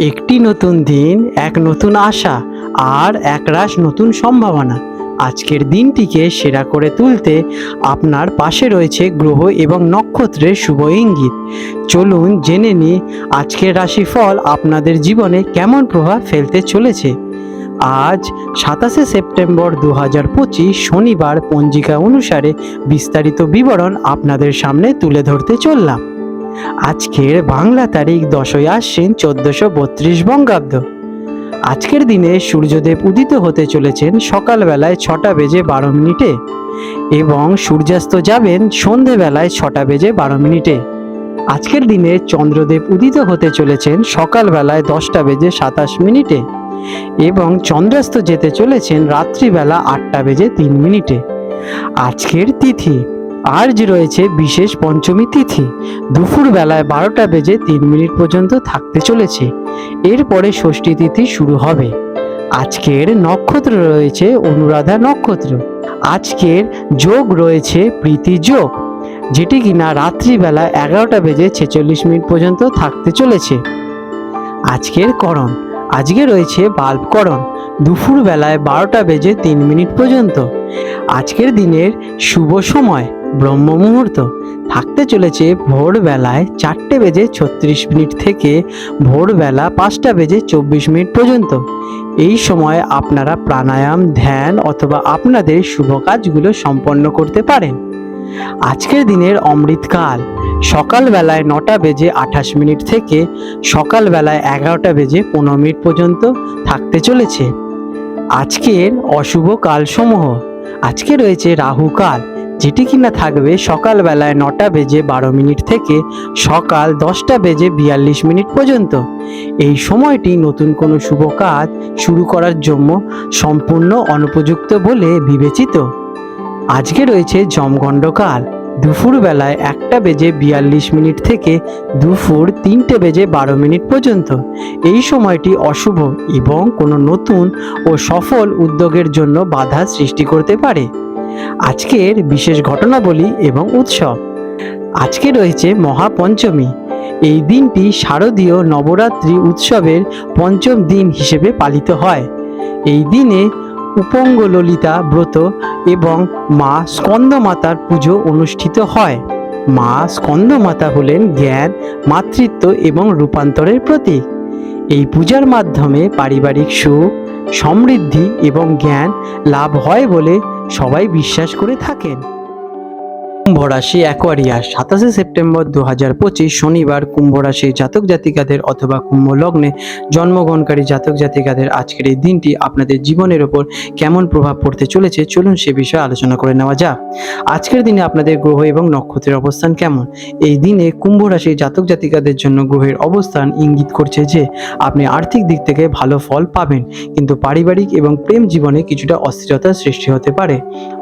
একটি নতুন দিন, এক নতুন আশা আর একরাশ নতুন সম্ভাবনা। আজকের দিনটিকে সেরা করে তুলতে আপনার পাশে রয়েছে গ্রহ এবং নক্ষত্রের শুভ ইঙ্গিত। চলুন জেনে নিই আজকের রাশিফল আপনাদের জীবনে কেমন প্রভাব ফেলতে চলেছে। আজ সাতাশে সেপ্টেম্বর দু হাজার পঁচিশ শনিবার পঞ্জিকা অনুসারে বিস্তারিত বিবরণ আপনাদের সামনে তুলে ধরতে চললাম। আজকের বাংলা তারিখ দশই আশ্বিন চোদ্দশো বত্রিশ বঙ্গাব্দ। আজকের দিনে সূর্যদেব উদিত হতে চলেছেন সকালবেলায় ছটা বেজে বারো মিনিটে এবং সূর্যাস্ত যাবেন সন্ধেবেলায় ছটা বেজে বারো মিনিটে। আজকের দিনে চন্দ্রদেব উদিত হতে চলেছেন সকালবেলায় দশটা বেজে সাতাশ মিনিটে এবং চন্দ্রাস্ত যেতে চলেছেন রাত্রিবেলা আটটা বেজে তিন মিনিটে। আজকের তিথি আজ রয়েছে বিশেষ পঞ্চমী তিথি, দুপুর বেলায় বারোটা বেজে তিন মিনিট পর্যন্ত থাকতে চলেছে। এরপরে ষষ্ঠী তিথি শুরু হবে। আজকের নক্ষত্র রয়েছে অনুরাধা নক্ষত্র। আজকের যোগ রয়েছে প্রীতি যোগ, যেটি কিনা রাত্রিবেলা এগারোটা বেজে ছেচল্লিশ মিনিট পর্যন্ত থাকতে চলেছে। আজকের করণ, আজকে রয়েছে বাল্বকরণ দুপুর বেলায় বারোটা বেজে তিন মিনিট পর্যন্ত। আজকের দিনের শুভ সময় ব্রহ্ম মুহূর্ত থাকতে চলেছে ভোরবেলায় চারটে বেজে ছত্রিশ মিনিট থেকে ভোরবেলা পাঁচটা বেজে চব্বিশ মিনিট পর্যন্ত। এই সময় আপনারা প্রাণায়াম, ধ্যান অথবা আপনাদের শুভ কাজগুলো সম্পন্ন করতে পারেন। আজকের দিনের অমৃতকাল। সকালবেলায় নটা বেজে আঠাশ মিনিট থেকে সকালবেলায় এগারোটা বেজে পনেরো মিনিট পর্যন্ত থাকতে চলেছে। আজকের অশুভ কালসমূহ। আজকে রয়েছে রাহু কাল। যেটি কিনা থাকবে সকালবেলায় নটা বেজে বারো মিনিট থেকে সকাল দশটা বেজে বিয়াল্লিশ মিনিট পর্যন্ত। এই সময়টি নতুন কোনো শুভ কাজ শুরু করার জন্য সম্পূর্ণ অনুপযুক্ত বলে বিবেচিত। আজকে রয়েছে জমগণ্ডকাল দুপুর বেলায় একটা বেজে বিয়াল্লিশ মিনিট থেকে দুপুর তিনটে বেজে বারো মিনিট পর্যন্ত। এই সময়টি অশুভ এবং কোনো নতুন ও সফল উদ্যোগের জন্য বাধা সৃষ্টি করতে পারে। আজকের বিশেষ ঘটনাবলী এবং উৎসব। আজকে রয়েছে মহাপঞ্চমী। এই দিনটি শারদীয় নবরাত্রি উৎসবের পঞ্চম দিন হিসেবে পালিত হয়। এই দিনে উপঙ্গ ললিতা ব্রত এবং মা স্কন্দমাতার পুজো অনুষ্ঠিত হয়। মা স্কন্দমাতা হলেন জ্ঞান, মাতৃত্ব এবং রূপান্তরের প্রতীক। এই পূজার মাধ্যমে পারিবারিক সুখ, সমৃদ্ধি এবং জ্ঞান লাভ হয় বলে সবাই বিশ্বাস করে থাকেন। কুম্ভ রাশি অ্যাকোয়ারিয়াস সাতাশে সেপ্টেম্বর দু হাজার পঁচিশ শনিবার কুম্ভ রাশি জাতক জাতিকাদের অথবা কুম্ভ লগ্নে জন্মগ্রহণকারী জাতক জাতিকাদের আজকের এই দিনটি আপনাদের জীবনের ওপর কেমন প্রভাব পড়তে চলেছে, চলুন সে বিষয়ে আলোচনা করে নেওয়া যাক। আজকের দিনে আপনাদের গ্রহ এবং নক্ষত্রের অবস্থান কেমন? এই দিনে কুম্ভ রাশির জাতক জাতিকাদের জন্য গ্রহের অবস্থান ইঙ্গিত করছে যে, আপনি আর্থিক দিক থেকে ভালো ফল পাবেন, কিন্তু পারিবারিক এবং প্রেম জীবনে কিছুটা অস্থিরতার সৃষ্টি হতে পারে।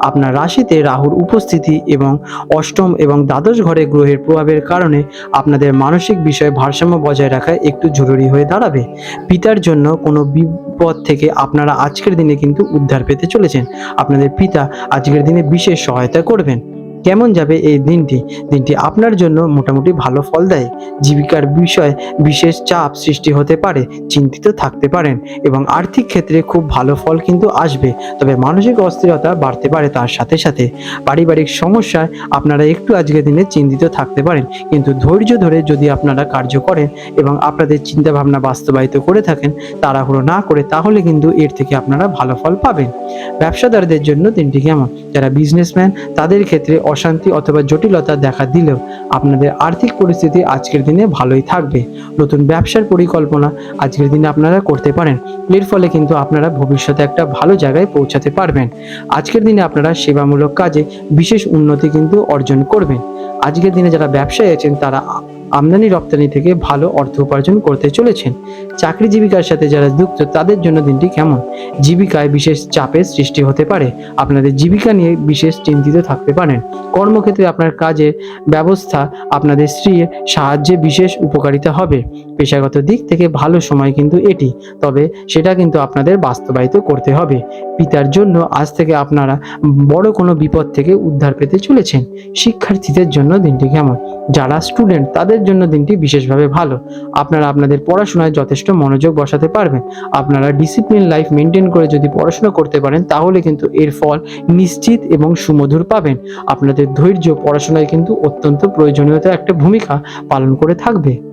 আপনার রাশিতে রাহুর উপস্থিতি এবং অষ্টম এবং দ্বাদশ ঘরে গ্রহের প্রভাবের কারণে আপনাদের মানসিক বিষয়ে ভারসাম্য বজায় রাখা একটু জরুরি হয়ে দাঁড়াবে। পিতার জন্য কোনো বিপদ থেকে আপনারা আজকের দিনে কিন্তু উদ্ধার পেতে চলেছেন। আপনাদের পিতা আজকের দিনে বিশেষ সহায়তা করবেন। কেমন যাবে এই দিনটি? দিনটি আপনার জন্য মোটামুটি ভালো ফল দেয়। জীবিকার বিষয়ে বিশেষ চাপ সৃষ্টি হতে পারে, চিন্তিত থাকতে পারেন এবং আর্থিক ক্ষেত্রে খুব ভালো ফল কিন্তু আসবে। তবে মানসিক অস্থিরতা বাড়তে পারে তার সাথে সাথে। পারিবারিক সমস্যায় আপনারা একটু আজকের দিনে চিন্তিত থাকতে পারেন। কিন্তু ধৈর্য ধরে যদি আপনারা কার্য করেন এবং আপনাদের চিন্তাভাবনা বাস্তবায়িত করে থাকেন, তাড়াহুড়ো না করে, তাহলে কিন্তু এর থেকে আপনারা ভালো ফল পাবেন। ব্যবসাদারদের জন্য দিনটি কেমন? যারা বিজনেসম্যান তাদের ক্ষেত্রে অশান্তি অথবা জটিলতা দেখা দিলেও আপনাদের আর্থিক পরিস্থিতি আজকের দিনে ভালোই থাকবে। নতুন ব্যবসার পরিকল্পনা আজকের দিনে আপনারা করতে পারেন। এর ফলে কিন্তু আপনারা ভবিষ্যতে একটা ভালো জায়গায় পৌঁছাতে পারবেন। আজকের দিনে আপনারা সেবামূলক কাজে বিশেষ উন্নতি কিন্তু অর্জন করবেন। আজকের দিনে যারা ব্যবসায়ী আছেন তারা আমদানি রপ্তানি থেকে ভালো অর্থ উপার্জন করতে চলেছেন। চাকরি জীবিকার সাথে যারা যুক্ত, তাদের জন্য দিনটি কেমন? জীবিকায় বিশেষ চাপের সৃষ্টি হতে পারে। আপনাদের জীবিকা নিয়ে বিশেষ চিন্তিত থাকতে পারেন। কর্মক্ষেত্রে আপনার কাজের ব্যবস্থা আপনাদের স্ত্রীর সাহায্যে বিশেষ উপকারিতা হবে। পেশাগত দিক থেকে ভালো সময় কিন্তু এটি, তবে সেটা কিন্তু আপনাদের বাস্তবায়িত করতে হবে। পিতার জন্য আজ থেকে আপনারা বড় কোনো বিপদ থেকে উদ্ধার পেতে চলেছেন। শিক্ষার্থীদের জন্য দিনটি কেমন? যারা স্টুডেন্ট তাদের জন্য দিনটি বিশেষভাবে ভালো। আপনারা আপনাদের পড়াশোনায় যথেষ্ট মনোযোগ বসাতে পারবেন। আপনারা ডিসিপ্লিন লাইফ মেনটেন করে যদি পড়াশোনা করতে পারেন, তাহলে কিন্তু এর ফল নিশ্চিত এবং সুমধুর পাবেন। আপনাদের ধৈর্য পড়াশোনায় কিন্তু অত্যন্ত প্রয়োজনীয়তা একটা ভূমিকা পালন করে থাকবে।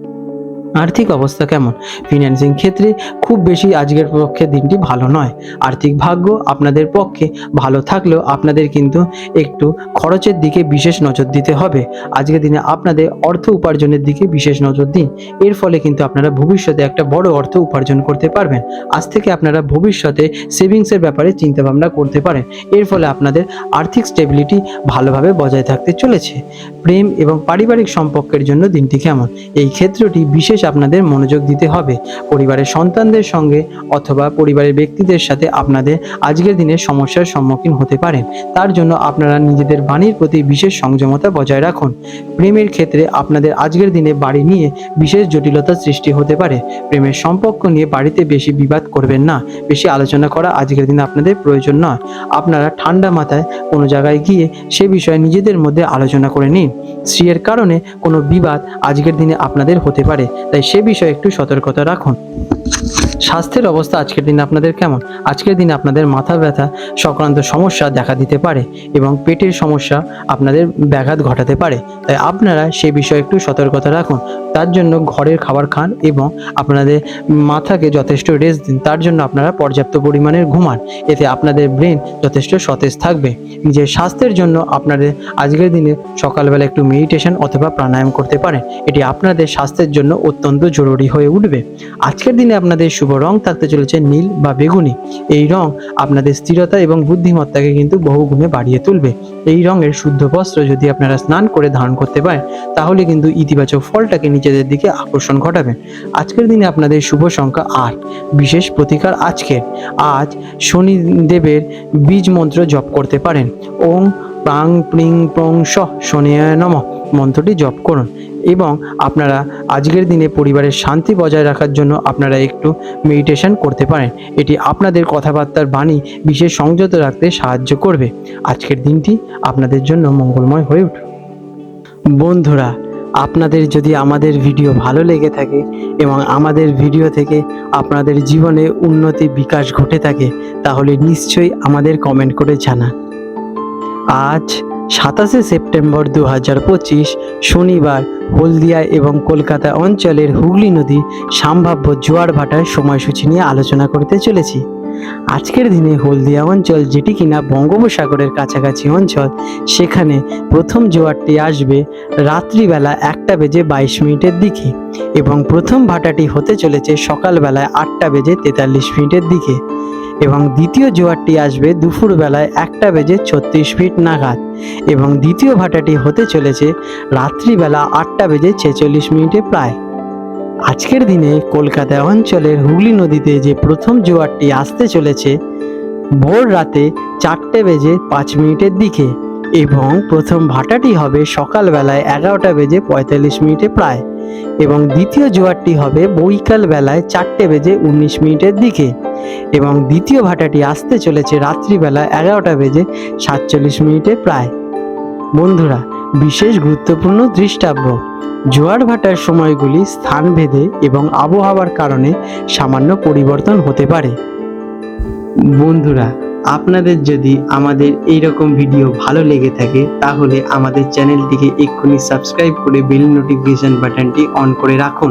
আর্থিক অবস্থা কেমন? ফিন্যান্সিং ক্ষেত্রে খুব বেশি আজকের পক্ষে দিনটি ভালো নয়। আর্থিক ভাগ্য আপনাদের পক্ষে ভালো থাকলেও আপনাদের কিন্তু একটু খরচের দিকে বিশেষ নজর দিতে হবে। আজকের দিনে আপনাদের অর্থ উপার্জনের দিকে বিশেষ নজর দিন। এর ফলে কিন্তু আপনারা ভবিষ্যতে একটা বড় অর্থ উপার্জন করতে পারবেন। আজ থেকে আপনারা ভবিষ্যতে সেভিংসের ব্যাপারে চিন্তা ভাবনা করতে পারেন। এর ফলে আপনাদের আর্থিক স্টেবিলিটি ভালোভাবে বজায় থাকতে চলেছে। প্রেম এবং পারিবারিক সম্পর্কের জন্য দিনটি কেমন? এই ক্ষেত্রটি বিশেষ আপনাদের মনোযোগ দিতে হবে। পরিবারের সন্তানদের সঙ্গে অথবা পরিবারের ব্যক্তিদের সাথে আপনাদের আজকের দিনে সমস্যার সম্মুখীন হতে পারেন তার জন্য আপনারা নিজেদের বাণীর প্রতি বিশেষ সংযমতা বজায় রাখুন। প্রেমের ক্ষেত্রে আপনাদের আজকের দিনে বাড়ি নিয়ে বিশেষ জটিলতা সৃষ্টি হতে পারে। প্রেমের সম্পর্ক নিয়ে বাড়িতে বেশি বিবাদ করবেন না। বেশি আলোচনা করা আজকের দিনে আপনাদের প্রয়োজন নয়। আপনারা ঠান্ডা মাথায় কোনো জায়গায় গিয়ে সে বিষয়ে নিজেদের মধ্যে আলোচনা করে নিন। স্ত্রীর কারণে কোনো বিবাদ আজকের দিনে আপনাদের হতে পারে। তাই সে বিষয়ে একটু সতর্কতা রাখুন। স্বাস্থ্যের অবস্থা আজকের দিনে আপনাদের কেমন? আজকের দিনে আপনাদের মাথা ব্যথা, সংক্রান্ত সমস্যা দেখা দিতে পারে এবং পেটের সমস্যা আপনাদের ব্যাঘাত ঘটাতে পারে। তাই আপনারা সে বিষয়ে একটু সতর্কতা রাখুন। তার জন্য ঘরের খাবার খান এবং আপনাদের মাথাকে যথেষ্ট রেস্ট দিন। তার জন্য আপনারা পর্যাপ্ত পরিমাণের ঘুমান। এতে আপনাদের ব্রেন যথেষ্ট সতেজ থাকবে। নিজের স্বাস্থ্যের জন্য আপনাদের আজকের দিনে সকালবেলা একটু মেডিটেশন অথবা প্রাণায়াম করতে পারেন। এটি আপনাদের স্বাস্থ্যের জন্য অত্যন্ত জরুরি হয়ে উঠবে। আজকের দিনে আপনাদের শুভ রং থাকতে চলেছে নীল বা বেগুনি। এই রং আপনাদের স্থিরতা এবং বুদ্ধিমত্তাকে কিন্তু বহু বহুগুণে বাড়িয়ে তুলবে। এই রঙের শুদ্ধ বস্ত্র যদি আপনারা স্নান করে ধারণ করতে পারেন, তাহলে কিন্তু ইতিবাচক ফলটাকে নিজেদের দিকে আকর্ষণ ঘটাবেন আজকের দিনে আপনাদের শুভ সংখ্যা আট। বিশেষ প্রতিকার আজকের আজ শনিদেবের বীজ মন্ত্র জপ করতে পারেন। ওং প্রাং প্রিং প্রং স শনিয়ায় নম। মন্ত্রটি জপ করুন। এবং আপনারা আজকের দিনে পরিবারের শান্তি বজায় রাখার জন্য আপনারা একটু মেডিটেশন করতে পারেন। এটি আপনাদের কথাবার্তার বাণী বিশেষ সংযত রাখতে সাহায্য করবে। আজকের দিনটি আপনাদের জন্য মঙ্গলময় হয়ে উঠবে বন্ধুরা, আপনাদের যদি আমাদের ভিডিও ভালো লেগে থাকে এবং আমাদের ভিডিও থেকে আপনাদের জীবনে উন্নতি, বিকাশ ঘটে থাকে, তাহলে নিশ্চয়ই আমাদের কমেন্ট করে জানান। আজ সাতাশে সেপ্টেম্বর দু হাজার পঁচিশ, শনিবার হলদিয়া এবং কলকাতা অঞ্চলের হুগলি নদী সম্ভাব্য জোয়ার ভাটার সময়সূচি নিয়ে আলোচনা করতে চলেছি। আজকের দিনে হলদিয়া অঞ্চল যেটি কিনা বঙ্গোপসাগরের কাছাকাছি অঞ্চল, সেখানে প্রথম জোয়ারটি আসবে রাত্রিবেলা একটা বেজে বাইশ মিনিটের দিকে এবং প্রথম ভাটাটি হতে চলেছে সকালবেলায় আটটা বেজে তেতাল্লিশ মিনিটের দিকে। এবং দ্বিতীয় জোয়ারটি আসবে দুপুরবেলায় একটা বেজে ছত্রিশ ফিট নাগাদ এবং দ্বিতীয় ভাটাটি হতে চলেছে রাত্রিবেলা আটটা বেজে ছেচল্লিশ মিনিটে প্রায়। আজকের দিনে কলকাতা অঞ্চলের হুগলি নদীতে যে প্রথম জোয়ারটি আসতে চলেছে, ভোর রাতে চারটে বেজে পাঁচ মিনিটের দিকে এবং প্রথম ভাটাটি হবে সকালবেলায় এগারোটা বেজে পঁয়তাল্লিশ মিনিটে প্রায় এবং দ্বিতীয় জোয়ারটি হবে বৈকাল বেলায় চারটে বেজে উনিশ মিনিটের দিকে। এবং দ্বিতীয় ভাটাটি আসতে চলেছে রাত্রিবেলা এগারোটা বেজে সাতচল্লিশ মিনিটে প্রায়। বন্ধুরা, বিশেষ গুরুত্বপূর্ণ দৃষ্টাব্য। জোয়ার ভাটার সময়গুলি স্থানভেদে এবং আবহাওয়ার কারণে সামান্য পরিবর্তন হতে পারে। বন্ধুরা, আপনাদের যদি আমাদের এই রকম ভিডিও ভালো লেগে থাকে, তাহলে আমাদের চ্যানেলটিকে এক্ষুনি সাবস্ক্রাইব করে বেল নোটিফিকেশন বাটনটি অন করে রাখুন।